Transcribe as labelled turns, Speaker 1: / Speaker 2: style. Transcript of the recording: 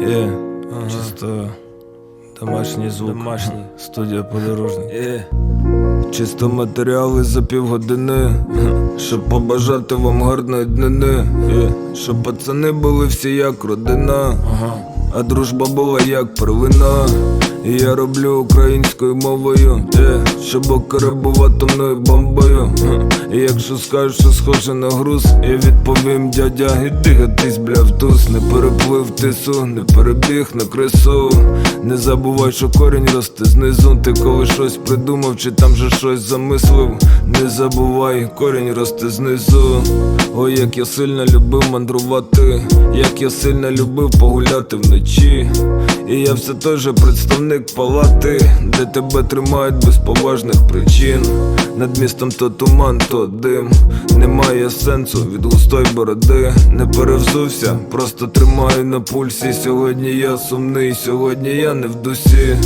Speaker 1: Є, чисто домашній звук. Домашній. Студія подорожник. Є. Чисто матеріали за півгодини. Щоб побажати вам гарної днини. Є. Щоб пацани були всі як родина. А дружба була як перлина. І я роблю українською мовою, є, щоб атомною бомбою. І якщо скажеш, що схоже на груз, я відповім, дядя, іди гатись, бля, в туз Не переплив тису, не перебіг на крису. Не забувай, що корінь росте знизу. Ти коли щось придумав, чи там же щось замислив. Не забувай, корінь росте знизу. Ой, як я сильно любив мандрувати, як я сильно любив погуляти вночі. І я все той же представник палати, де тебе тримають без поважних причин. Над містом то туман, то дим. Немає сенсу від густої бороди. Не перевзувся, просто тримаю на пульсі. Сьогодні я сумний, сьогодні я не в дусі.